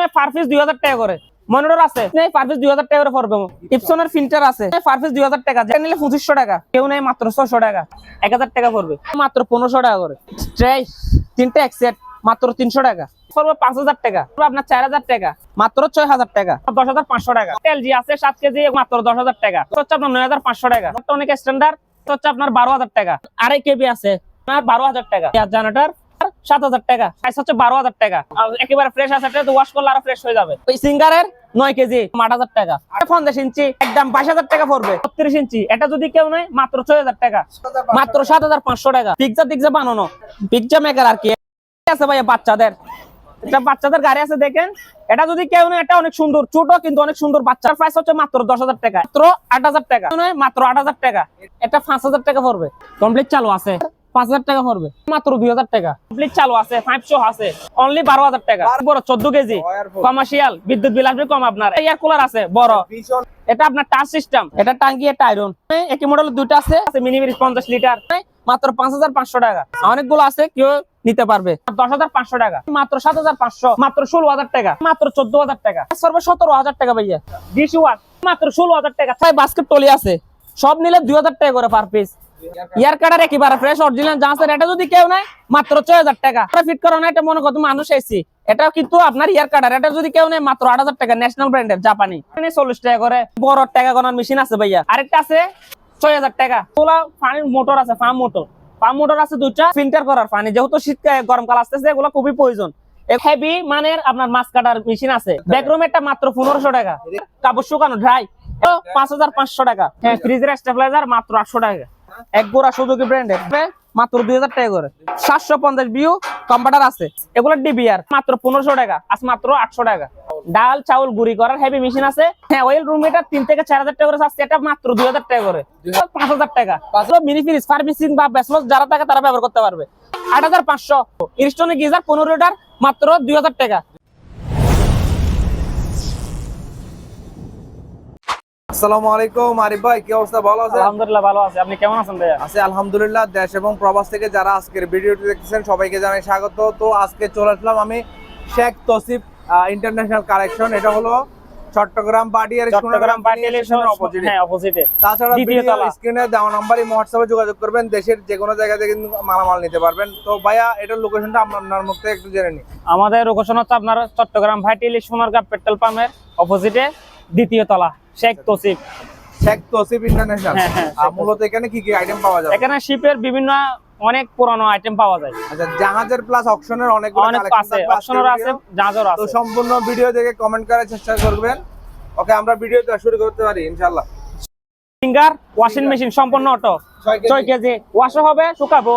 নেয় per piece দুই হাজার টাকা করে। মনিটর আছে? পার দুই হাজার টাকা করে পড়বে। ইপসনের ফিল্টার আছে? পার দুই হাজার টাকা। যেটা নিলে পঁচিশশো টাকা। কেউ নেই মাত্র ছশো টাকা। এক হাজার টাকা পড়বে। মাত্র পনেরোশো টাকা করে। তিনটে এক সেট মাত্র তিনশো টাকা। পাঁচ হাজার টাকা। আপনার চার হাজার টাকা। মাত্র ছয় হাজার টাকা। দশ হাজার পাঁচশো টাকা। এলজি আছে, সাত কেজি, মাত্র দশ হাজার টাকা। হচ্ছে আপনার নয় হাজার পাঁচশো টাকা। অনেক স্ট্যান্ডার্ড হচ্ছে আপনার বারো হাজার টাকা। আড়াই কেবি আছে, আপনার বারো হাজার টাকা। জানাটার সাত হাজার টাকা প্রাইস হচ্ছে বারো হাজার টাকা। একেবারে ফ্রেশ আছে, এটা ওয়াশ করলে আরও ফ্রেশ হয়ে যাবে। ওই সিঙ্গারের নয় কেজি, আট হাজার টাকা। পঞ্চাশ ইঞ্চি, একদম বাইশ হাজার টাকা পড়বে। ছত্রিশ ইঞ্চি, এটা যদি কেউ নেয়, মাত্র ছয় হাজার টাকা। মাত্র সাত হাজার পাঁচশো টাকা। পিকজা টিকজা বানানো। পিকজা মেকার আর কি। আছে ভাইয়া বাচ্চাদের? এটা বাচ্চাদের গাড়ি আছে, দেখেন। এটা যদি কেউ নেয়, এটা অনেক সুন্দর। ছোট, কিন্তু অনেক সুন্দর বাচ্চার প্রাইস হচ্ছে মাত্র দশ হাজার টাকা। মাত্র আট হাজার টাকা। মাত্র আট হাজার টাকা। এটা পাঁচ হাজার টাকা পড়বে। কমপ্লিট চালু আছে। পাঁচ হাজার টাকা পড়বে। মাত্র দুই হাজার টাকা। কমপ্লিট চালু আছে ফাইভ শো আছে। অনলি বারো হাজার টাকা। বড় চোদ্দ কেজি। কমার্শিয়াল বিদ্যুৎ বিল আসবে কম আপনার। এয়ার কুলার আছে বড়। এটা আপনার টাচ সিস্টেম এটা টাঙ্গি এটা আয়রন একই মডেলের দুইটা আছে। মিনি পঞ্চাশ লিটার মাত্র পাঁচ হাজার পাঁচশো টাকা। অনেকগুলো আছে কেউ নিতে পারবে। দশ হাজার পাঁচশো টাকা। মাত্র সাত হাজার পাঁচশো। মাত্র ষোলো হাজার টাকা। মাত্র চোদ্দ হাজার টাকা। সর্বে সতেরো হাজার টাকা ভাইয়া। ডিশ ওয়াট মাত্র ষোলো হাজার টাকা। বাস্কেট টলি আছে। সব নিলে দুই হাজার টাকা করে পার পিস ইয়ার কাটার একেবারে ফ্রেশ অরিজিনাল এটা যদি কেউ নাই মাত্র ছয় হাজার টাকা। ফিট করো না, এটা মনে মানুষ এসি এটা কিন্তু আপনার ইয়ার কাটার এটা যদি কেউ নেই মাত্র আট হাজার টাকা ন্যাশনাল ব্র্যান্ডের জাপানি। চল্লিশ টাকা করে, বড় টাকা মেশিন আছে ভাইয়া। আরেকটা আছে ছয় হাজার টাকা। তোলা পানির মোটর আছে ফার্ম মোটর পাম্প মোটর আছে দুইটা ফিল্টার করার পানি যেহেতু শীতকাল গরমকাল আসতেছে, এগুলো খুবই প্রয়োজন। হেভি মানের আপনার মাছ কাটার মেশিন আছে। ব্যাকরুম একটা মাত্র পনেরোশো টাকা। কাপড় শুকানো ড্রাই পাঁচ হাজার পাঁচশো টাকা। হ্যাঁ ফ্রিজের স্টেবিলাইজার মাত্র আটশো টাকা। এক গোড়া সুযোগী ব্র্যান্ডের মাত্র দুই হাজার টাকা করে। সাতশো পঞ্চাশ বিউ কম্পিউটার আছে। এগুলো ডিবিআর মাত্র পনেরোশো টাকা আজ মাত্র আটশো টাকা। ডাল চাউল গুড়ি করার হেভি মেশিন আছে। হ্যাঁ ওয়েল রুম এটা তিন থেকে চার হাজার টাকা করে আছে এটা মাত্র দুই হাজার টাকা করে। পাঁচ হাজার টাকা। মিনি ফ্রিজ সার্ভিসিং বা ব্যাসলস যারা থাকে তারা ব্যবহার করতে পারবে। আট হাজার পাঁচশো। ইনস্টনে গিজার পনেরো লিটার মাত্র দুই হাজার টাকা। আসসালামু আলাইকুম আরিফ ভাই কি অবস্থা? ভালো আছে আলহামদুলিল্লাহ ভালো আছে। আপনি কেমন আছেন ভাইয়া? আছে আলহামদুলিল্লাহ দেশ এবং প্রবাস থেকে যারা আজকের ভিডিওটি দেখতেছেন সবাইকে জানাই স্বাগত। তো আজকে চলে আসলাম আমি শেখ তসিফ ইন্টারন্যাশনাল কালেকশন এটা হলো চট্টগ্রাম চট্টগ্রাম অপোজিট হ্যাঁ অপোজিটে তাছাড়া ভিডিও স্ক্রিনে দেওয়া হোয়াটসঅ্যাপে যোগাযোগ করবেন। দেশের যে কোনো জায়গা থেকে কিন্তু মালামাল নিতে পারবেন। তো ভাইয়া এটার লোকেশনটা আপনার মুখ থেকে একটু জেনে নিই। আমাদের লোকেশন হচ্ছে আপনার চট্টগ্রাম ভাইটিলি সোনারগাঁ পেট্রোল পাম্পের অপোজিটে দ্বিতীয় তলা। শেখ তসিফ। শেখ তসিফ ইন্টারন্যাশনাল? হ্যাঁ, হ্যাঁ, মূলত এখানে কি কি আইটেম পাওয়া যাবে? এখানে শিপের বিভিন্ন অনেক পুরানো আইটেম পাওয়া যায়। আচ্ছা জাহাজের প্লাস অপশনের অনেক অনেক আছে অপশনের আছে জাহাজের তো সম্পূর্ণ ভিডিও দেখে কমেন্ট করার চেষ্টা করবেন। ওকে আমরা ভিডিও শুরু করতে পারি ইনশাআল্লাহ। ফিঙ্গার ওয়াশিং মেশিন সম্পূর্ণ অটো ছয় কেজি। ওয়াশও হবে শুকাবো।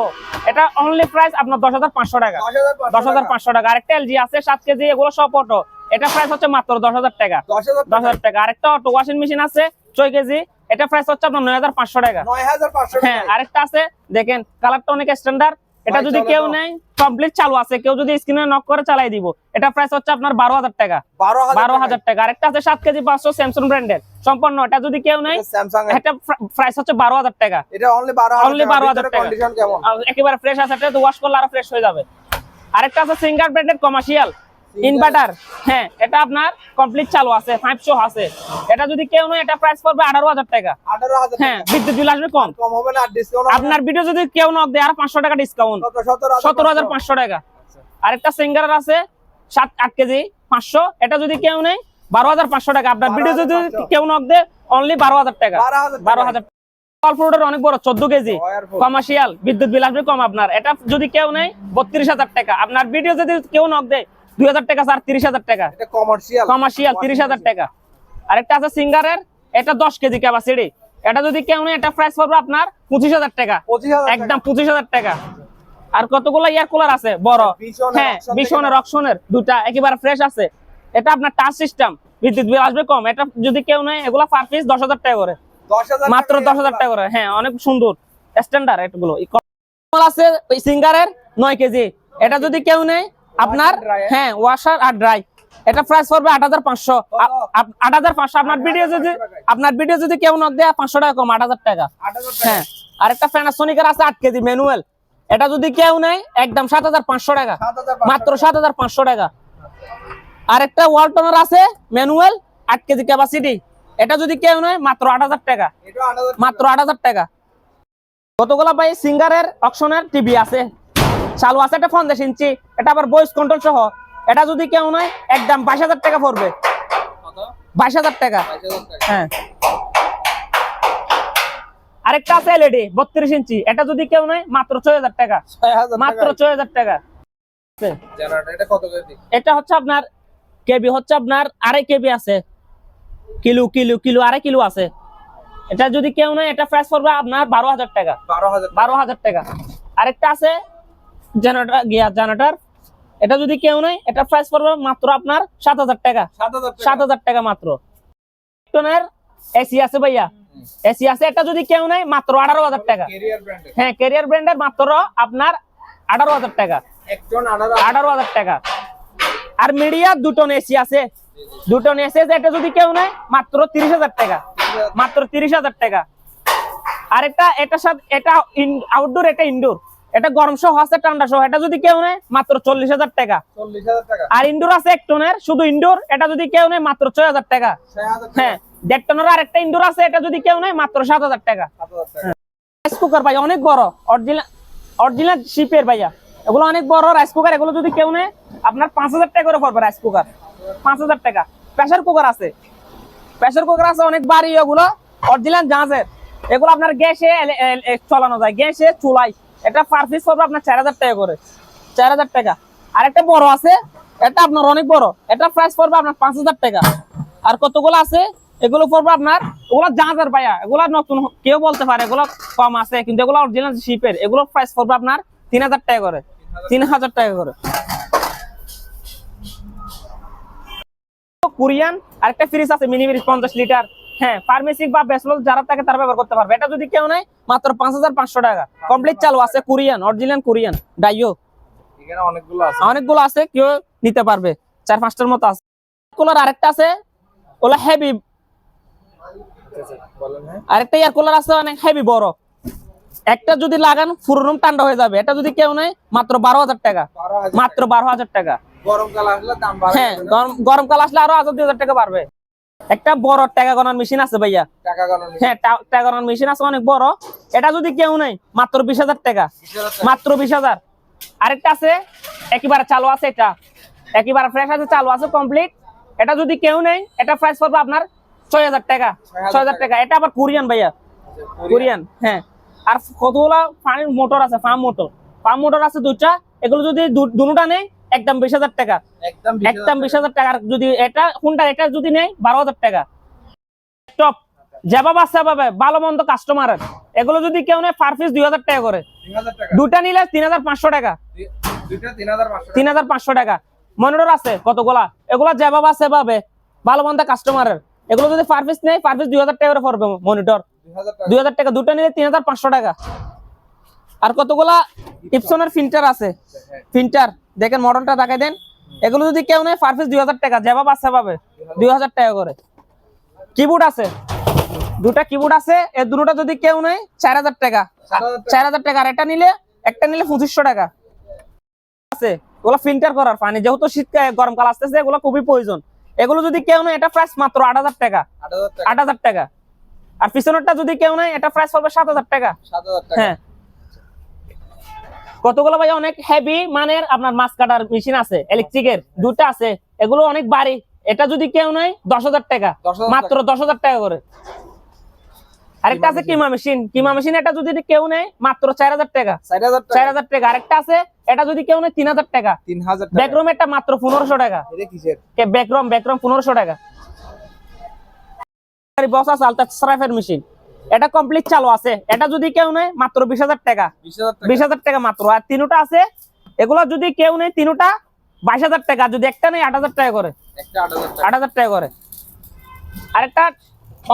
এটা অনলি প্রাইস আপনার দশ হাজার পাঁচশো টাকা। দশ হাজার পাঁচশো টাকা। আরেকটা এলজি আছে সাত কেজি এগুলো সব অটো এটা প্রাইস হচ্ছে মাত্র দশ হাজার টাকা। দশ হাজার হাজার টাকা। আরেকটা অটো ওয়াশিং মেশিন আছে ছয় কেজি এটা প্রাইস হচ্ছে আপনার নয় হাজার পাঁচশো টাকা। হাজার হ্যাঁ আরেকটা আছে দেখেন কালারটা অনেক স্ট্যান্ডার্ড এটা যদি কেউ। নেয় কমপ্লিট চালু আছে। কেউ যদি স্ক্রিনে নক করে চালাই দিব। এটা প্রাইস হচ্ছে আপনার বারো হাজার টাকা। বারো হাজার টাকা। আরেকটা আছে সাত কেজি পাঁচশো স্যামসং ব্র্যান্ডের সম্পূর্ণ এটা যদি কেউ স্যামসাং একটা প্রাইস হচ্ছে বারো হাজার টাকা। অনলি বারো 12,000 টাকা। একেবারে ফ্রেশ আছে ওয়াশ করলে আরও ফ্রেশ হয়ে যাবে। আরেকটা আছে সিঙ্গার ব্র্যান্ডের কমার্শিয়াল ইনভার্টার হ্যাঁ এটা আপনার কমপ্লিট চালু আছে ফাইভ শো আছে। এটা যদি কেউ নেয় এটা প্রাইস পড়বে আঠারো হাজার টাকা। আঠারো হাজার হ্যাঁ বিদ্যুৎ বিল আসবে কম। কম হবে না ডিসকাউন্ট আপনার ভিডিও যদি কেউ নক দেয় আর পাঁচশো টাকা ডিসকাউন্ট সতেরো সতেরো হাজার পাঁচশো। টাকা। আরেকটা সিঙ্গার আছে সাত আট কেজি পাঁচশো। এটা যদি কেউ নেই বারো হাজার পাঁচশো টাকা। আপনার ভিডিও যদি কেউ নক দেয় অনলি বারো হাজার টাকা। বারো হাজার অনেক বড় চোদ্দ কেজি। কমার্শিয়াল বিদ্যুৎ বিল আসবে কম আপনার। এটা যদি কেউ নেই বত্রিশ হাজার টাকা। আপনার ভিডিও যদি কেউ নক দেয় দুই হাজার টাকা স্যার তিরিশ হাজার টাকা। এটা কমার্শিয়াল কমার্শিয়াল তিরিশ হাজার টাকা। আরেকটা আছে সিঙ্গারের এটা দশ কেজি ক্যাপাসিটি এটা যদি কেউ নেই এটা প্রাইস পড়বে আপনার পঁচিশ হাজার টাকা। একদম পঁচিশ হাজার টাকা। আর কতগুলো ইয়ার কুলার আছে? বড়। হ্যাঁ ভীষণের অকশনের দুটা একেবারে ফ্রেশ আছে। এটা আপনার টাচ সিস্টেম বিদ্যুৎ বিল আসবে কম। এটা যদি কেউ নেয় এগুলো পার পিস দশ হাজার টাকা করে। মাত্র দশ হাজার টাকা করে। হ্যাঁ অনেক সুন্দর। স্ট্যান্ডার্ড এগুলো। আছে ওই সিঙ্গারের নয় কেজি। এটা যদি কেউ নেয় আপনার হ্যাঁ ওয়াশার আর ড্রাই এটা প্রাইস পড়বে আট হাজার পাঁচশো। আট হাজার পাঁচশো আপনার ভিডিও যদি আপনার ভিডিও যদি কেউ না দেয় পাঁচশো টাকা কম আট হাজার টাকা। হ্যাঁ আর একটা প্যানাসোনিকের আছে আট কেজি ম্যানুয়াল এটা যদি কেউ নেয় একদম সাত হাজার পাঁচশো টাকা। মাত্র সাত হাজার পাঁচশো টাকা। আর একটা ওয়ালটনের আছে ম্যানুয়াল আট কেজি ক্যাপাসিটি এটা যদি কেউ নয় মাত্র আট হাজার টাকা। মাত্র আট হাজার টাকা। কতগুলো ভাই সিঙ্গারের অপশনের টিভি আছে? চালু আছে একটা পঞ্চাশ ইঞ্চি এটা আবার ভয়েস কন্ট্রোল সহ। এটা যদি কেউ নয় একদম বাইশ হাজার টাকা পড়বে। কত? বাইশ হাজার টাকা। হ্যাঁ। আরেকটা আছে এলইডি বত্রিশ ইঞ্চি। এটা যদি কেউ নয় মাত্র ছয় হাজার টাকা। মাত্র ছয় হাজার টাকা। এটা হচ্ছে আপনার কেবি হচ্ছে আপনার আড়াই কেবি আছে। কিলো কিলো কিলো আড়াই কিলো আছে। এটা যদি কেউ নয় এটা প্রাইস পড়বে আপনার বারো হাজার টাকা। বারো হাজার টাকা। আরেকটা আছে জেনারেটর গিয়ার জেনারেটর এটা যদি কেউ নয় এটা প্রাইস পড়বে মাত্র আপনার সাত হাজার টাকা। সাত হাজার টাকা। মাত্র। টনের এসি আছে ভাইয়া। এসি আছে এটা যদি কেউ নেয় মাত্র আঠারো হাজার টাকা। হ্যাঁ ক্যারিয়ার ব্র্যান্ডের মাত্র আপনার আঠারো হাজার টাকা। আঠারো হাজার। টাকা। আর মিডিয়া দুটন এসি আছে। দুটন এসি আছে এটা যদি কেউ নেয় মাত্র তিরিশ হাজার টাকা। মাত্র তিরিশ হাজার টাকা। আরেকটা এটার সাথে এটা আউটডোর এটা ইনডোর এটা গরম সহ আছে ঠান্ডা সহ। এটা যদি কেউ নেয় মাত্র চল্লিশ হাজার টাকা। আর ইনডোর আছে এক টনের শুধু ইনডোর এটা যদি কেউ নেয় মাত্র ছয় হাজার টাকা। হ্যাঁ দেড় টনের আরেকটা ইনডোর আছে এটা যদি কেউ নেয় মাত্র সাত হাজার টাকা। রাইস কুকার ভাই অনেক বড়। অরিজিনাল অরিজিনাল শিপের ভাইয়া। এগুলো অনেক বড় রাইস কুকার এগুলো যদি কেউ নেয় আপনার পাঁচ হাজার টাকা করে পড়বে রাইস কুকার পাঁচ হাজার টাকা। প্রেসার কুকার আছে। প্রেসার কুকার আছে অনেক বাড়ি এগুলো। অরিজিনাল জাহাজের। এগুলো আপনার গ্যাসে চালানো যায়। গ্যাসে চুলাই এটা পার পিস পড়বে আপনার চার হাজার টাকা করে। চার হাজার টাকা। আর একটা বড় আছে, এটা আপনার অনেক বড়। এটা প্রাইস পড়বে আপনার পাঁচ হাজার টাকা। আর কতগুলো আছে, এগুলো পড়বে আপনার, এগুলো জাহাজের ভাইয়া, এগুলো নতুন, কেউ বলতে পারে, এগুলো কম আছে, কিন্তু এগুলো অরিজিনাল শিপের এগুলো প্রাইস পড়বে আপনার তিন হাজার টাকা করে। তিন হাজার টাকা করে। কোরিয়ান আরেকটা ফ্রিজ আছে মিনি পঞ্চাশ লিটার হ্যাঁ ফার্মেসিক বা বেসলল যারা থাকে তারা ব্যবহার করতে পারবে। এটা যদি কেউ নেয় মাত্র পাঁচ হাজার পাঁচশো টাকা। কমপ্লিট চালু আছে কোরিয়ান অরিজিনাল কোরিয়ান ডাইও অনেকগুলো আছে। কেউ নিতে পারবে। চার পাঁচটার মতো আছে। কুলার আরেকটা আছে ওলা হেভি হ্যাঁ। আরেকটা এয়ার কুলার আছে অনেক হেভি বড়। একটা যদি লাগান পুরো রুম ঠান্ডা হয়ে যাবে। এটা যদি কেউ নেয় মাত্র বারো হাজার টাকা। মাত্র বারো হাজার টাকা। গরমকাল আসলে দাম হ্যাঁ গরম গরমকাল আসলে আরও হাজার দুই হাজার টাকা বাড়বে। একটা বড় টাকা গণার মেশিন আছে ভাইয়া। হ্যাঁ টাকা গণার মেশিন আছে অনেক বড়। এটা যদি কেউ নেই মাত্র বিশ হাজার টাকা। মাত্র বিশ হাজার। আরেকটা আছে একেবারে চালু আছে এটা। একেবারে ফ্রেশ আছে চালু আছে কমপ্লিট এটা যদি কেউ নেই এটা প্রাইস পড়বে আপনার ছয় হাজার টাকা। ছয় হাজার টাকা। এটা আবার কোরিয়ান ভাইয়া। কোরিয়ান। হ্যাঁ। আর কতগুলা পানির মোটর আছে ফার্ম মোটর ফার্ম মোটর আছে দুটা এগুলো যদি দু- দুটা নেই একদম বিশ হাজার টাকা। একদম বিশ হাজার টাকা। যদি এটা কোনটা এটা যদি নেই বারো হাজার টাকা। টপ যেভাবে আছে সেভাবে ভালো মন্দ কাস্টমারের এগুলো যদি কেউ নেয় পার পিস দুই হাজার টাকা করে। দুটা নিলে তিন হাজার পাঁচশো টাকা। তিন হাজার পাঁচশো টাকা। মনিটর আছে কতগুলা? এগুলা যেভাবে আছে সেভাবে ভালো মন্দ কাস্টমারের এগুলো যদি পার পিস নেই পার পিস দুই হাজার টাকা করে পড়বে মনিটর। দুই হাজার টাকা। দুই হাজার টাকা। দুটা নিলে তিন হাজার পাঁচশো টাকা। আর কতগুলা ইপসনের ফিল্টার আছে। ফিল্টার দেখেন মডেলটা দেখাই দেন। এগুলো যদি কেউ নেয় পার পিস দুই হাজার টাকা যেভাবে আছে সেভাবে দুই হাজার টাকা করে। কিবোর্ড আছে। দুটা কিবোর্ড আছে। এই দুটোটা যদি কেউ নেয় চার হাজার টাকা। চার হাজার টাকা। আর এটা নিলে একটা নিলে পঁচিশশো টাকা। আছে। ওগুলো ফিল্টার করার পানি। যেহেতু শীতকাল গরমকাল আসতেছে এগুলো খুবই প্রয়োজন। এগুলো যদি কেউ নেয় এটা প্রাইস মাত্র আট হাজার টাকা। আট হাজার টাকা। আর পিছনেরটা যদি কেউ নেয় এটা প্রাইস পড়বে সাত হাজার টাকা। হ্যাঁ। কতগুলো ভাই? অনেক হেভি মানের আপনার মাছ কাটার মেশিন আছে ইলেকট্রিকের দুটা আছে এগুলো অনেক বাড়ি। এটা যদি কেউ নাই দশ হাজার টাকা। মাত্র দশ হাজার টাকা করে। আরেকটা আছে কিমা মেশিন কিমা মেশিন এটা যদি কেউ নেয় মাত্র চার হাজার টাকা। চার হাজার টাকা। আরেকটা আছে এটা যদি কেউ নেয় তিন হাজার টাকা। তিন হাজার ব্যাকরুম এটা মাত্র পনেরোশো টাকা। ব্যাকরুম ব্যাকরুম পনেরোশো টাকা। বস আছে আলতা সারাফের মেশিন এটা কমপ্লিট চালু আছে। এটা যদি কেউ নেয় মাত্র বিশ হাজার টাকা। বিশ হাজার টাকা। মাত্র। আর তিনটা আছে এগুলো যদি কেউ নেই তিনটা বাইশ হাজার টাকা। যদি একটা নেই আট হাজার টাকা করে। আট হাজার টাকা। করে। আরেকটা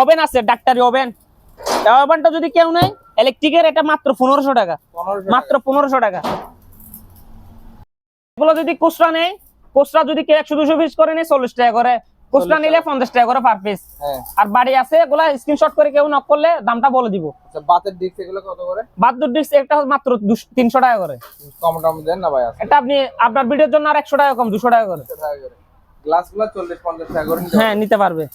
ওভেন আছে ডাক্তারি ওভেন ওভেনটা যদি কেউ নেই ইলেকট্রিকের এটা মাত্র পনেরোশো টাকা। মাত্র পনেরোশো টাকা। এগুলো যদি খুচরা নেই খুচরা যদি কেউ একশো দুশো পিস করে নেই চল্লিশ টাকা করে। খুচরা নিলে পঞ্চাশ টাকা করে পার পিস হ্যাঁ। আর বাড়ি আছে এগুলা স্ক্রিনশট করে কেউ নক করলে দামটা বলে দিব। আচ্ছা বাতের ডিস্ক এগুলো কত করে? বাহাত্তর ডিস্ক একটা মাত্র তিনশো টাকা করে। কম টম দেন না ভাই এটা আপনি আপনার ভিডিওর জন্য আর একশো টাকা কম দুশো টাকা করে। গ্লাসগুলো চল্লিশ পঞ্চাশ টাকা করে নিতে হ্যাঁ নিতে পারবে।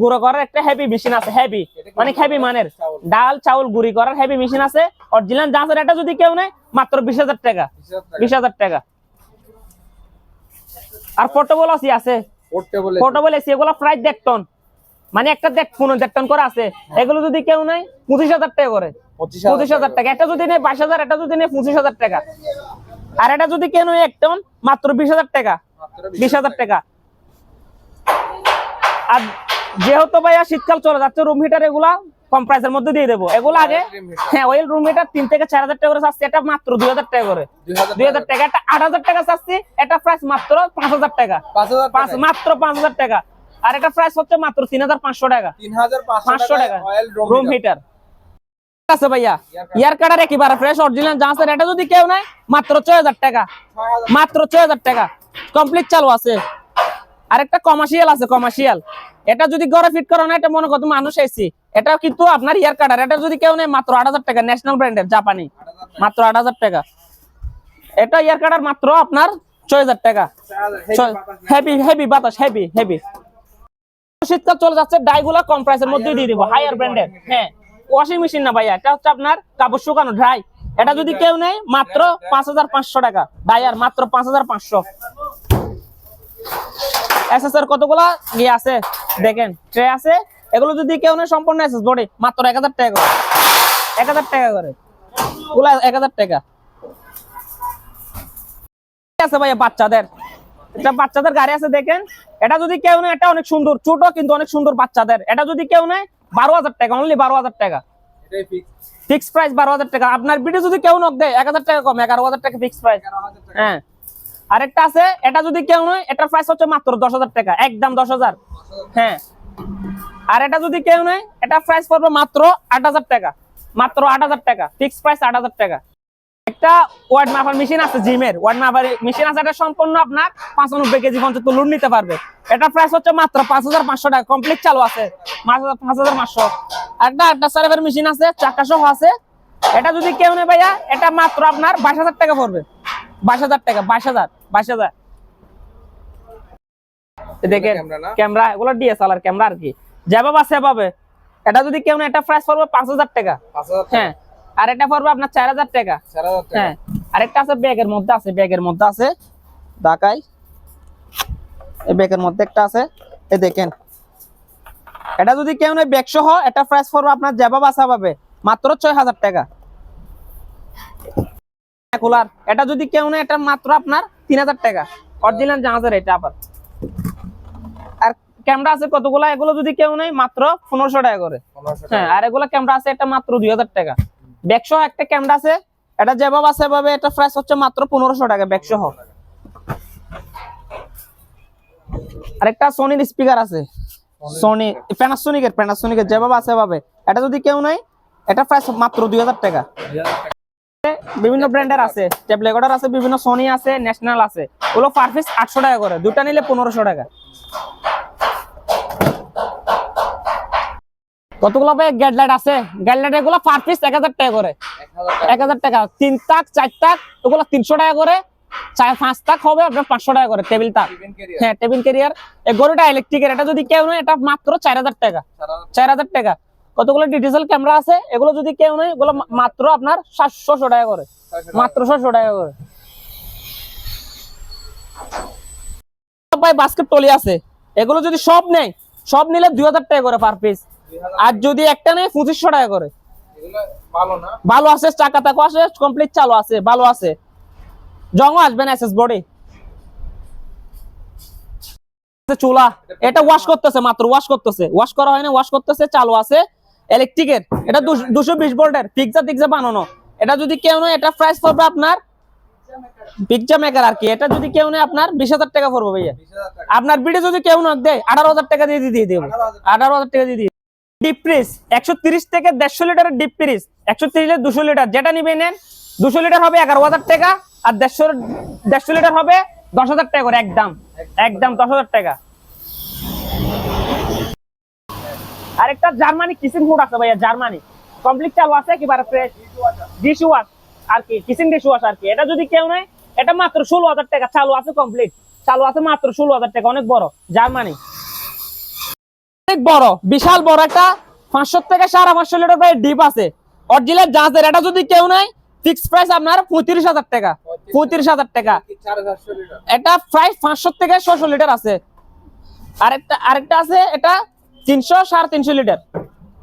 গুঁড়ো করার একটা হেভি মেশিন আছে হেভি অনেক হেভি মানের। ডাল চাউল গুঁড়ি করার হেভি মেশিন আছে। অরিজিনাল জাহাজের এটা যদি কেউ নেয় মাত্র বিশ হাজার টাকা। বিশ হাজার টাকা। আর আছে আছে। পোর্টেবল এসি এগুলো প্রায় দেড় টন মানে একটা দেখ পনেরো দেড় টন করে আছে। এগুলো যদি কেউ নেয় পঁচিশ হাজার টাকা করে। পঁচিশ হাজার টাকা। এটা যদি নেই বাইশ হাজার একটা যদি নেই পঁচিশ হাজার টাকা। আর এটা যদি কেউ নেয় এক টন মাত্র বিশ হাজার টাকা। বিশ হাজার টাকা। আর যেহেতু ভাইয়া শীতকাল চলে যাচ্ছে রুম হিটার এগুলা কম প্রাইসের মধ্যে দিয়ে দেবো। এগুলো আগে হ্যাঁ ওই রুম হিটার তিন থেকে চার হাজার টাকা করে চাচ্ছি এটা মাত্র দুই হাজার টাকা করে। দুই হাজার টাকা এটা আট হাজার টাকা চাচ্ছি এটা প্রাইস মাত্র পাঁচ হাজার টাকা। মাত্র পাঁচ হাজার টাকা। আর এটা প্রাইস হচ্ছে মাত্র তিন হাজার পাঁচশো টাকা। পাঁচশো টাকা। রুম হিটার আছে ভাইয়া। ইয়ার কাটার একেবারে ফ্রেশ অরিজিনাল জাহাজের এটা যদি কেউ নেয় মাত্র ছয় হাজার টাকা। মাত্র ছয় হাজার টাকা। কমপ্লিট চালু আছে। আর একটা কমার্শিয়াল আছে কমার্শিয়াল এটা যদি ঘরে ফিট করা না এটা মনে করতো মানুষ এসি এটা কিন্তু আপনার ইয়ার কাটার। এটা যদি কেউ নেয়, মাত্র আট হাজার টাকা ন্যাশনাল ব্র্যান্ডের জাপানি। মাত্র আট হাজার টাকা। এটা ইয়ার কাটার মাত্র আপনার ছয় হাজার টাকা। হেভি হেভি বাতাস হেভি হেভি শীতকাল চলে যাচ্ছে ডাইগুলা কম প্রাইসের মধ্যে দিয়ে দিব হায়ার ব্র্যান্ডের হ্যাঁ ওয়াশিং মেশিন না ভাইয়া, এটা হচ্ছে আপনার কাপড় শুকানো ড্রাই এটা যদি কেউ নেয়, মাত্র পাঁচ হাজার পাঁচশো টাকা। ডায়ার মাত্র পাঁচ হাজার পাঁচশো। এসএসআর কতগুলা? ইয়ে আছে। দেখেন ট্রে আছে। এগুলো যদি কেউ নেয় সম্পূর্ণ এসএস বডি মাত্র এক হাজার টাকা করে। এক হাজার টাকা করে। ওগুলা এক হাজার টাকা। আছে ভাইয়া বাচ্চাদের? এটা বাচ্চাদের গাড়ি আছে দেখেন। এটা যদি কেউ নেয় এটা অনেক সুন্দর। ছোট কিন্তু অনেক সুন্দর বাচ্চাদের। এটা যদি কেউ নেয় বারো হাজার টাকা অনলি বারো হাজার টাকা। এটাই ফিক্স ফিক্স প্রাইস বারো হাজার টাকা। আপনার ভিডিও যদি কেউ নক দেয় এক হাজার টাকা কম এগারো হাজার টাকা ফিক্স প্রাইস হ্যাঁ। আরেকটা আছে, এটা যদি কেউ নয় এটার প্রাইস হচ্ছে মাত্র দশ হাজার টাকা, একদম দশ হাজার। হ্যাঁ। আর এটা যদি কেউ নেয়, এটা প্রাইস পড়বে মাত্র আট হাজার টাকা, মাত্র আট হাজার টাকা ফিক্স প্রাইস আট হাজার টাকা। একটা ওয়ার্ড মাপার মেশিন আছে জিমের ওয়ার্ড মাপার মেশিন আছে, এটা সম্পূর্ণ আপনার পাঁচানব্বই কেজি পর্যন্ত লোড নিতে পারবে। এটা প্রাইস হচ্ছে মাত্র পাঁচ হাজার পাঁচশো টাকা কমপ্লিট চালু আছে, পাঁচ হাজার পাঁচ হাজার পাঁচশো। একটা একটা সার্ভের মেশিন আছে চাকা সহ আছে। এটা যদি কেউ নেয় ভাইয়া, এটা মাত্র আপনার বাইশ হাজার টাকা পড়বে। বাইশ হাজার টাকা বাইশ হাজার বাইশ হাজার। দেখেন ক্যামেরা না? এগুলো ডিএসএলআর ক্যামেরা আর কি। যেভাবে সেভাবে। এটা যদি কেউ নেয় এটা প্রাইস পড়বে পাঁচ হাজার টাকা। হ্যাঁ আর এটা পড়বে আপনার চার হাজার টাকা। হ্যাঁ আরেকটা আছে ব্যাগের মধ্যে আছে ব্যাগের মধ্যে আছে। ঢাকায়। এই ব্যাগের মধ্যে একটা আছে। এই দেখেন। এটা যদি কেউ নেয় ব্যাগ সহ এটা প্রাইস পড়বে আপনার যেভাবে বাসা পাবে মাত্র ছয় হাজার টাকা। কুলার এটা যদি কেউ নেয় এটা মাত্র আপনার তিন হাজার টাকা। অরিজিনাল জাহাজের এটা আবার। আর ক্যামেরা আছে কতগুলা? এগুলো যদি কেউ মাত্র পনেরোশো টাকা করে। হ্যাঁ আর এগুলো ক্যামেরা আছে এটা মাত্র দুই হাজার টাকা। ব্যাগ সহ একটা ক্যামেরা আছে। এটা যেভাবে আছে সেভাবে এটা প্রাইস হচ্ছে মাত্র পনেরোশো টাকা ব্যাগ সহ। আরেকটা সোনির স্পিকার আছে। সোনি প্যানাসোনিকের প্যানাসোনিকের যেভাবে আছে সেভাবে এটা যদি কেউ নেয় এটা প্রাইস মাত্র দুই হাজার টাকা। বিভিন্ন ব্র্যান্ডের আছে রেকর্ডার আছে বিভিন্ন সোনি আছে ন্যাশনাল আছে। ওগুলো পার পিস আটশো টাকা করে দুটা নিলে পনেরোশো টাকা। কতগুলো ভাই গ্যাডলাইট আছে? গ্যাডলাইট এগুলো পার পিস এক হাজার টাকা করে। এক হাজার টাকা এক হাজার টাকা তিন তাক চার তাক ওগুলো তিনশো টাকা করে। চার পাঁচ তাক হবে আপনার পাঁচশো টাকা করে টেবিল তাক। হ্যাঁ টেবিল ক্যারিয়ার এই গরুটা ইলেকট্রিকের এটা যদি কেউ নেয় এটা মাত্র চার হাজার টাকা। চার হাজার টাকা। কতগুলো ডিজিটাল ক্যামেরা আছে? এগুলো যদি কেউ নেয় এগুলো মাত্র আপনার সাতশো টাকা করে। মাত্র ছশো টাকা করে। বাস্কেট টলি আছে। এগুলো যদি সব নেয় সব নিলে দুই হাজার টাকা করে পার পিস আর যদি একটা নেয় পঁচিশশো টাকা করে। ভালো আছে চাকা তাকো আছে কমপ্লিট চালু আছে ভালো আছে। জংও আসবে না এসএস বডি চুলা। এটা ওয়াশ করতেছে মাত্র ওয়াশ করতেছে। ওয়াশ করা হয় না ওয়াশ করতেছে চালু আছে। ইলেকট্রিকের এটা দুশো বিশ ভোল্টের পিকজা টিকজা বানানো। এটা যদি কেউ নয়, এটা প্রাইস পড়বে আপনার পিকজা মেকার আর কি। এটা যদি কেউ নেয়, আপনার বিশ হাজার টাকা পড়বে ভাইয়া। আপনার বিডে যদি কেউ নক দেয়, আঠারো হাজার টাকা দিয়ে দিয়ে দেবো। আঠারো হাজার টাকা দিয়ে দিই ডিপ ফ্রিজ একশো তিরিশ থেকে দেড়শো লিটারের ডিপ একশো তিরিশ দুশো লিটার। যেটা নিবে নেন দুশো লিটার হবে এগারো হাজার টাকা আর দেড়শো দেড়শো লিটার হবে দশ হাজার টাকা করে, একদম। একদম দশ হাজার টাকা। আরেকটা জার্মানি কিচেন ফুড আছে ভাইয়া জার্মানি। কমপ্লিট চালু আছে একেবারে ফ্রেশ ডিশ ওয়াশ আর কি কিচেন ডিশ ওয়াশ আর কি। এটা যদি কেউ নেয় এটা মাত্র ষোলো হাজার টাকা চালু আছে কমপ্লিট চালু আছে মাত্র ষোলো হাজার টাকা অনেক বড় জার্মানি। অনেক বড় বিশাল বড় একটা পাঁচশো থেকে সাড়ে পাঁচশো লিটার প্রায় ডিপ আছে। অরিজিনাল জাহাজের এটা যদি কেউ নেয় ফিক্স প্রাইস আপনার পঁয়ত্রিশ হাজার টাকা পঁয়ত্রিশ হাজার টাকা। এটা প্রায় পাঁচশো থেকে ছশো লিটার আছে। আরেকটা আরেকটা আছে এটা তিনশো সাড়ে তিনশো লিটার।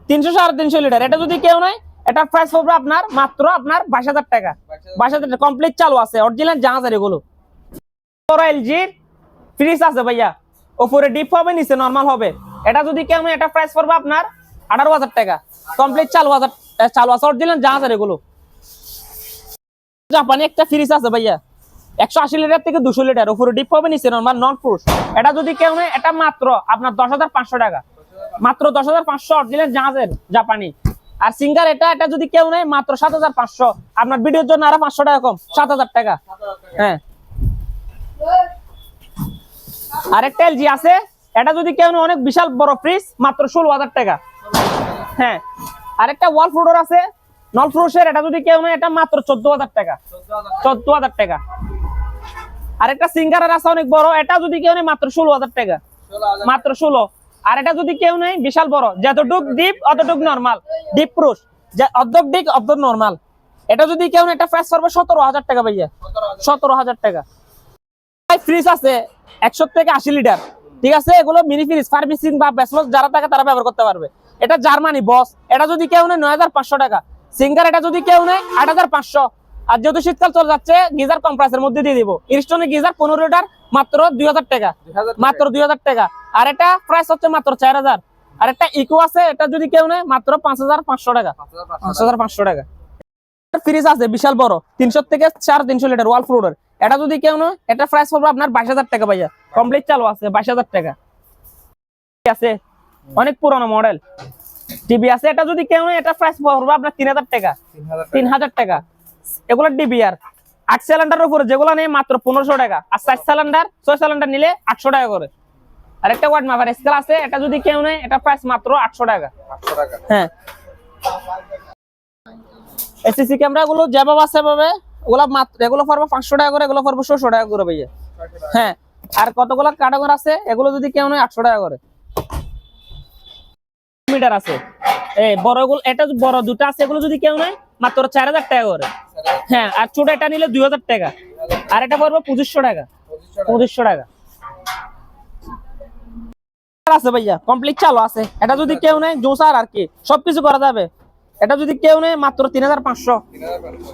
তিনশো সাড়ে তিনশো লিটার। এটা যদি কেউ নেয়, এটা প্রাইস পড়বে আপনার মাত্র আপনার বাইশ হাজার টাকা। বাইশ হাজার কমপ্লিট চালু আছে অরিজিনাল জাহাজের এগুলো। এলজির ফ্রিজ আছে ভাইয়া। ওপরে ডিপ হবে, নিচে নর্মাল হবে। এটা যদি কেউ নেয়, এটা প্রাইস পড়বে আপনার আঠারো হাজার টাকা। কমপ্লিট চালু হাজার চালু আছে অরিজিনাল জাহাজের এগুলো। জাপানি একটা ফ্রিজ আছে ভাইয়া। একশো আশি লিটার থেকে দুশো লিটার। উপরে ডিপ হবে, নিচে নর্মাল নন ফ্রুট এটা যদি কেউ নেয়, এটা মাত্র আপনার দশ হাজার পাঁচশো টাকা। মাত্র দশ হাজার পাঁচশো অরিজিনাল জাহাজের জাপানি। আর সিঙ্গার এটা এটা যদি কেউ নেয়, মাত্র সাত হাজার পাঁচশো। আপনার ভিডিওর জন্য আরও পাঁচশো টাকা কম, সাত হাজার টাকা। হ্যাঁ। আরেকটা এলজি আছে, এটা যদি কেউ অনেক বিশাল বড় ফ্রিজ মাত্র ষোলো হাজার টাকা। হ্যাঁ। আরেকটা ওয়াল ফ্লোর আছে নল ফ্রুশের এটা যদি কেউ নেয়, এটা মাত্র চোদ্দ হাজার টাকা। চোদ্দ হাজার টাকা। আরেকটা সিঙ্গারের আছে, অনেক বড়, এটা যদি কেউ নেয়, মাত্র ষোলো হাজার টাকা। মাত্র ষোলো। আর এটা যদি কেউ নেই বিশাল বড়। যতটুক ডিপ অতটুক নর্মাল ডিপ পুরুষ। অর্ধক ডিপ অর্ধক নর্মাল এটা যদি কেউ এটা প্রাইস পড়বে সতেরো হাজার টাকা ভাইয়া। সতেরো হাজার টাকা। ফ্রিজ আছে একশো থেকে আশি লিটার ঠিক আছে? এগুলো মিনি ফ্রিজ সার্ভিসিং বা ব্যাসলস যারা থাকে, তারা ব্যবহার করতে পারবে। এটা জার্মানি বস এটা যদি কেউ নেয়, নয় হাজার পাঁচশো টাকা। সিঙ্গার এটা যদি কেউ নেয়, আট হাজার পাঁচশো। আর যেহেতু শীতকাল চলে যাচ্ছে, গিজার কম প্রাইসের মধ্যে দিয়ে দিব। ইরিস্টনের গিজার পনেরো লিটার মাত্র দুই হাজার টাকা। মাত্র দুই হাজার টাকা। আর এটা প্রাইস হচ্ছে মাত্র চার হাজার। আর একটা ইকো আছে এটা যদি কেউ নেয় মাত্র পাঁচ হাজার পাঁচশো টাকা। পাঁচ হাজার পাঁচশো টাকা। ফ্রিজ আছে বিশাল বড়। তিনশো থেকে চার তিনশো লিটার ওয়াল ফ্লোরের এটা যদি কেউ নয় এটা প্রাইস পড়বে আপনার বাইশ হাজার টাকা ভাইয়া। কমপ্লিট চালু আছে বাইশ হাজার টাকা। আছে অনেক পুরনো মডেল টিভি আছে এটা যদি কেউ নয় এটা প্রাইস পড়বে আপনার তিন হাজার টাকা। তিন হাজার টাকা। এগুলো ডিবিআর আট সিলিন্ডারের উপরে যেগুলো নেই মাত্র পনেরোশো টাকা। আর চার সিলিন্ডার ছয় সিলিন্ডার নিলে আটশো টাকা করে। আর একটা ওয়াট মাপার স্কেল আছে এটা যদি কেউ নেয় এটা প্রাইস মাত্র আটশো টাকা। হ্যাঁ। এসিসি ক্যামেরা গুলো যেভাবে আছে সেভাবে ওগুলা মাত্র এগুলো পড়বে পাঁচশো টাকা করে এগুলো পড়বে ছশো টাকা করে ভাইয়া। হ্যাঁ। আর কতগুলো কাটাগর আছে এগুলো যদি কেউ নেয় আটশো টাকা করে। মিটার আছে। এই বড়গুলো এটা বড় দুটো আছে এগুলো যদি কেউ নেয় মাত্র চার হাজার টাকা করে। হ্যাঁ আর ছোট এটা নিলে দুই হাজার টাকা। আর এটা পড়বে পঁচিশশো টাকা। পঁচিশশো টাকা। আছে ভাইয়া কমপ্লিট চালু আছে। এটা যদি কেউ নেয় জোসার আর কি সবকিছু করা যাবে। এটা যদি কেউ নেয় মাত্র তিন হাজার পাঁচশো।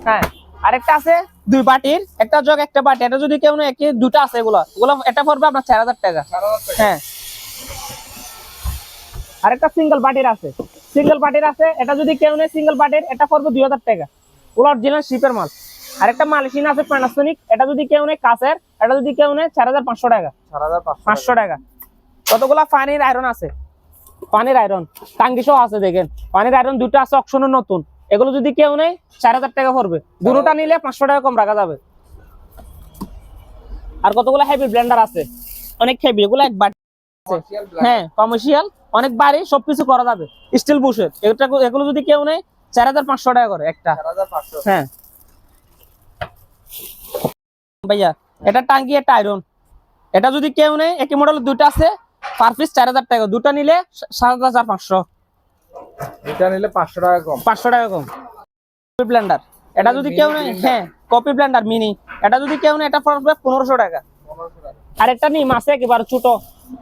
হ্যাঁ আরেকটা আছে দুই বাটির একটা জগ একটা বাটি। এটা যদি কেউ নেয় দুটা আছে এগুলো? ওগুলো এটা পড়বে আপনার চার হাজার টাকা। হ্যাঁ। আরেকটা সিঙ্গেল বাটির আছে। সিঙ্গেল বাটির আছে, এটা যদি কেউ নেয় সিঙ্গেল বাটির এটা পড়বে দুই হাজার টাকা। ওগুলো অরিজিনাল শিপের মাল। আরেকটা মালসিন আছে প্যানাসোনিক এটা যদি কেউ নেয় কাছের, এটা যদি কেউ নেয় চার হাজার পাঁচশো টাকা। পাঁচশো টাকা। কতগুলা পানির আয়রন আছে? পানির আয়রন টাঙ্গি সহ আছে, দেখেন। পানির আয়রন দুটো আছে অপশনের নতুন। এগুলো যদি কেউ নেই চার হাজার টাকা পড়বে। দুটোটা নিলে পাঁচশো টাকা কম রাখা যাবে। আর কতগুলো হেভি ব্লেন্ডার আছে? অনেক হেভি এগুলো এক বাটি হ্যাঁ কমার্শিয়াল অনেক বাড়ি সবকিছু করা যাবে। স্টিল বুশের এটা এগুলো যদি কেউ নেই চার হাজার পাঁচশো টাকা করে একটা। হ্যাঁ। ভাইয়া এটা টাঙ্গি একটা আয়রন এটা যদি কেউ নেই একই মডেলের দুটো আছে পার পিস চার হাজার টাকা। দুটো নিলে সাত হাজার পাঁচশো। এটা নিলে পাঁচশো টাকা কম। পাঁচশো টাকা কম। ব্লেন্ডার এটা যদি কেউ নেই হ্যাঁ কপি ব্লেন্ডার মিনি এটা যদি কেউ নেই এটা পড়বে পনেরোশো টাকা। আর একটা নিম আছে একেবারে ছোট।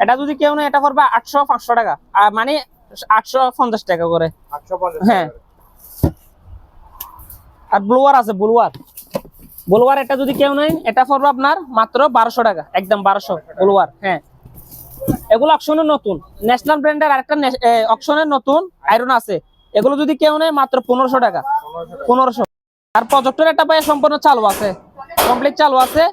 এটা যদি কেউ নেই এটা পড়বে আটশো পাঁচশো টাকা। আর মানে আটশো পঞ্চাশ টাকা করে। হ্যাঁ। আর ব্লুয়ার আছে ব্লুয়ার। ব্লুয়ার এটা যদি কেউ নেই এটা পড়বে আপনার মাত্র বারোশো টাকা। একদম বারোশো ব্লুয়ার হ্যাঁ। এগুলো অকশনের নতুন। ন্যাশনাল ব্র্যান্ডের আরেকটা অকশনের নতুন আয়রন আছে। এগুলো যদি কেউ নেয় মাত্র পনেরোশো টাকা। পনেরোশো আর প্রজেক্টর একটা পায়ে সম্পূর্ণ চালু আছে। কমপ্লিট চালু আছে।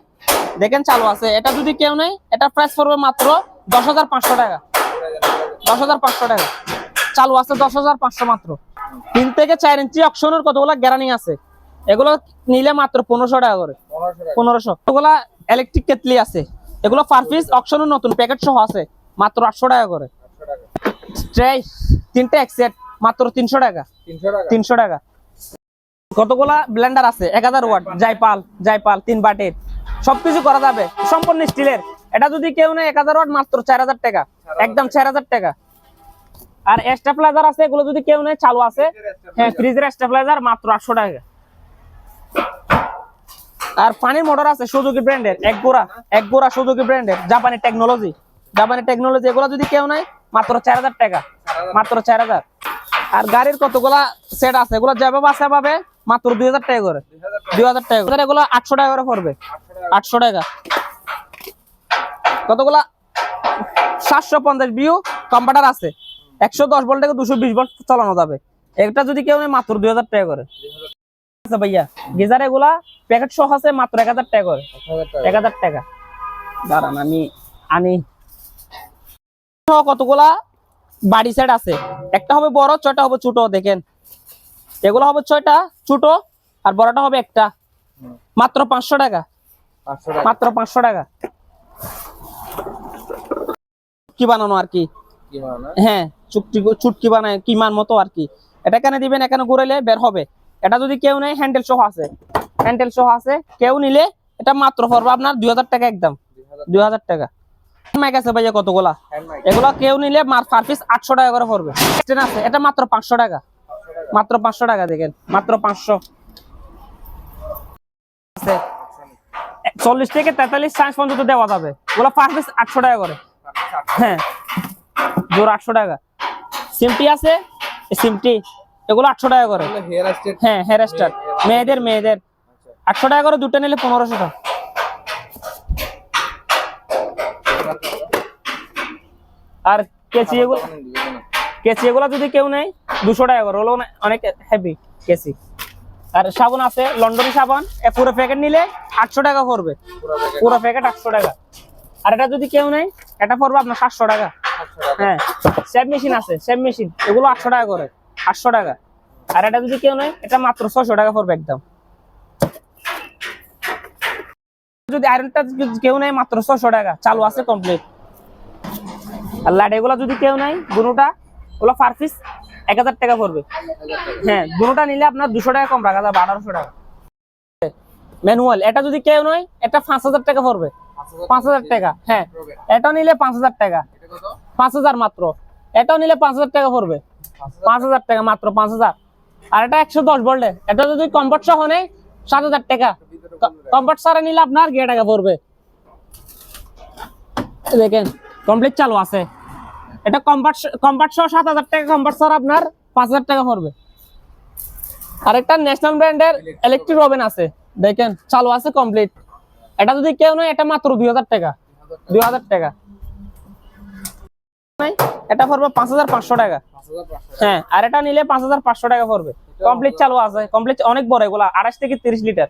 দেখেন চালু আছে। এটা যদি কেউ নেই এটা প্রাইস পড়বে মাত্র দশ হাজার পাঁচশো টাকা। দশ হাজার পাঁচশো টাকা। চালু আছে দশ হাজার পাঁচশো মাত্র। তিন থেকে চার ইঞ্চি অকশনের কতগুলো গ্যারানি আছে? এগুলো নিলে মাত্র পনেরোশো টাকা করে। পনেরোশো। ওগুলা ইলেকট্রিক কেটলি আছে। এগুলো পার পিস অকশনের নতুন। প্যাকেট সহ আছে। মাত্র আটশো টাকা করে। ট্রে তিনটে এক সেট মাত্র তিনশো টাকা। তিনশো টাকা। কতগুলা ব্লেন্ডার আছে? এক হাজার ওয়াট। জাইপাল জাইপাল তিন বাটির। সবকিছু করা যাবে। সম্পূর্ণ স্টিলের। এটা যদি কেউ নেয় এক হাজার মাত্র চার হাজার টাকা। একদম চার হাজার টাকা। আর স্টেপলাইজার আছে, এগুলো যদি কেউ নেয়, চালু আছে। হ্যাঁ ফ্রিজের স্টেপলাইজার, মাত্র আটশো টাকা। আর পানির মোটর আছে, সুজুকি ব্র্যান্ডের। এক গোড়া এক গোড়া সুজুকি ব্র্যান্ডের। জাপানি টেকনোলজি। জাপানি টেকনোলজি, এগুলো যদি কেউ নেয়, মাত্র চার হাজার টাকা। মাত্র চার হাজার। আর গাড়ির কতগুলা সেট আছে, এগুলো যেভাবে আছে পাবে মাত্র দুই হাজার টাকা করে। দুই হাজার টাকা এগুলো আটশো টাকা করে পড়বে। আটশো টাকা। কতগুলা? সাতশো পঞ্চাশ বিউ কম্পিউটার আছে। একশো দশ ভোল্ট থেকে দুশো বিশ ভোল্ট চালানো যাবে। এটা যদি কেউ মাত্র দুই হাজার টাকা করে। আচ্ছা ভাইয়া, গিজার এগুলা প্যাকেট সহ আছে মাত্র এক হাজার টাকা করে। এক হাজার টাকা। দাঁড়ান, আমি আনি। কতগুলা বাড়ি সেট আছে? একটা হবে বড়, ছয়টা হবে ছোট, দেখেন। এগুলো হবে ছয়টা ছোট আর বড়টা হবে একটা। মাত্র পাঁচশো টাকা। মাত্র পাঁচশো টাকা। কি বানানো আর কি? হ্যাঁ চুটকি চুটকি বানায় কিমার মতো আর কি। এটা কেন দিবেন এখানে ঘুরাইলে বের হবে। এটা যদি কেউ নেয় হ্যান্ডেল সহ আছে। হ্যান্ডেল সহ আছে। কেউ নিলে এটা মাত্র পড়বে আপনার দুই হাজার টাকা একদম। দুই হাজার টাকা। মাইক আছে ভাইয়া কতগুলা? এগুলো কেউ নিলে মার পার পিস আটশো টাকা করে পড়বে। আছে এটা মাত্র পাঁচশো টাকা। মাত্র পাঁচশো টাকা দেখেন মাত্র পাঁচশো। চল্লিশ থেকে তেতাল্লিশ সাইজ পর্যন্ত দেওয়া যাবে। ওগুলো পার পিস আটশো টাকা করে। হ্যাঁ। জোর আটশো টাকা। সিমটি আছে? সিমটি এগুলো আটশো টাকা করে। হ্যাঁ হেয়ার স্টার মেয়েদের মেয়েদের। আটশো টাকা করে দুটো নিলে পনেরোশো টাকা। আর কেচি এগুলো কেচি এগুলো যদি কেউ নেয় দুশো টাকা করে ওগুলো অনেক হেভি কেসি। আর সাবান আছে, লন্ডন সাবান পুরো প্যাকেট নিলে আটশো টাকা পড়বে। পুরো প্যাকেট আটশো টাকা। আর এটা যদি কেউ নেই এটা পড়বে আপনার সাতশো টাকা। হ্যাঁ সেভ মেশিন আছে সেভ মেশিন এগুলো আটশো টাকা করে, আটশো টাকা। আর এটা যদি কেউ নেই এটা মাত্র ছশো টাকা পড়বে একদম। যদি আয়রনটা কেউ নেয়, মাত্র ছশো টাকা। চালু আছে কমপ্লিট আর লাইট এগুলো যদি কেউ নেয়, দুটা, ওগুলো পার পিস এক হাজার টাকা পড়বে। হ্যাঁ দুটা নিলে আপনার দুশো টাকা কম রাখা যাবে, আঠারোশো টাকা। ম্যানুয়াল, এটা যদি কেউ নয়, এটা পাঁচ হাজার টাকা পড়বে। পাঁচ হাজার টাকা হ্যাঁ এটা নিলে পাঁচ হাজার টাকা। পাঁচ হাজার মাত্র। এটাও নিলে পাঁচ হাজার টাকা পড়বে। পাঁচ হাজার টাকা মাত্র, পাঁচ হাজার। আর এটা একশো দশ ভোল্টে এটা যদি কম্পার্ট সহ নেয়, সাত হাজার টাকা। কম্পার্ট সারা নিলে আপনার গিয়ে টাকা পড়বে। দেখেন কমপ্লিট চালু আছে। এটা কম্পার্ট কম্পার্ট সহ সাত হাজার টাকা কম্পার্ট সারা আপনার পাঁচ হাজার টাকা পড়বে। আর একটা ন্যাশনাল ব্র্যান্ডের ইলেকট্রিক ওভেন আছে। দেখেন চালু আছে কমপ্লিট এটা যদি কেউ নয় এটা মাত্র দুই হাজার টাকা। দুই হাজার টাকা। এটা পড়বে পাঁচ হাজার পাঁচশো টাকা। হ্যাঁ আর এটা নিলে পাঁচ হাজার পাঁচশো টাকা পড়বে। কমপ্লিট চালু আছে। কমপ্লিট অনেক বড় এগুলা আড়াইশ থেকে তিরিশ লিটার।